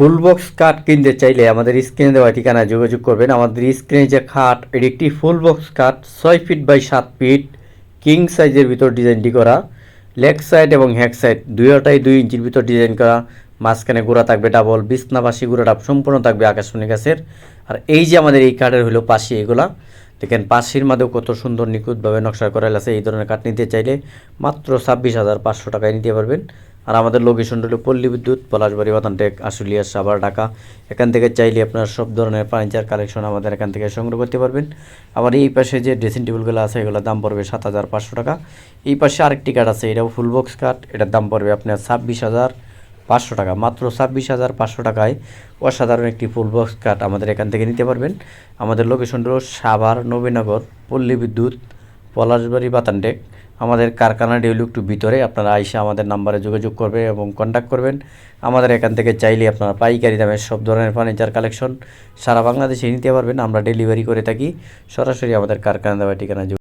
ফুল box কাঠ কিনতে চাইলে আমাদের স্ক্রিনে দেওয়া ঠিকানায় যোগাযোগ করবেন। আমাদের স্ক্রিনে যে খাট, এটি একটি ফুল বক্স কাঠ, ছয় ফিট বাই সাত ফিট, কিং সাইজের ভিতর ডিজাইনটি করা। লেগ সাইড এবং হ্যাক সাইড দুইটাই দুই ইঞ্চির ভিতর ডিজাইন করা। মাঝখানে গোড়া থাকবে ডাবল, বিছনাবাসী গোড়াটা সম্পূর্ণ থাকবে আকাশমণি গাছের। আর এই যে আমাদের এই কাঠের হলো পাশি এগুলা, দেখেন পাশির মাঝেও কত সুন্দর নিখুঁতভাবে নকশা করা আছে। এই ধরনের কাঠ নিতে চাইলে মাত্র ছাব্বিশ হাজার পাঁচশো টাকায় নিতে পারবেন। আর আমাদের লোকেশন হলো পল্লী বিদ্যুৎ, পলাশবাড়ি, বাতানটেক, আশুলিয়া, সাভার, ঢাকা। এখান থেকে চাইলে আপনার সব ধরনের ফার্নিচার কালেকশন আমাদের এখান থেকে সংগ্রহ করতে পারবেন। আবার এই পাশে যে ড্রেসিং টেবিলগুলো আছে, এগুলোর দাম পড়বে সাত হাজার পাঁচশো টাকা। এই পাশে আরেকটি কাঠ আছে, এটাও ফুল বক্স কাঠ এটার দাম পড়বে আপনার ছাব্বিশ হাজার পাঁচশো টাকা। মাত্র ছাব্বিশ হাজার পাঁচশো টাকায় অসাধারণ একটি ফুল বক্স কাঠ আমাদের এখান থেকে নিতে পারবেন। আমাদের লোকেশন হলো সাভার, নবীনগর, পল্লী বিদ্যুৎ পলাশবাড়ি বাতানডেক আমাদের কারখানা হলো একটু ভিতরে আপনারা আইসে আমাদের নাম্বারে যোগাযোগ করবে এবং কন্ট্যাক্ট করবেন। আমাদের এখান থেকে চাইলে আপনারা পাইকারি দামে সব ধরনের ফার্নিচার কালেকশন সারা বাংলাদেশে নিতে পারবেন। আমরা ডেলিভারি করে থাকি। সরাসরি আমাদের কারখানা দেওয়ার ঠিকানা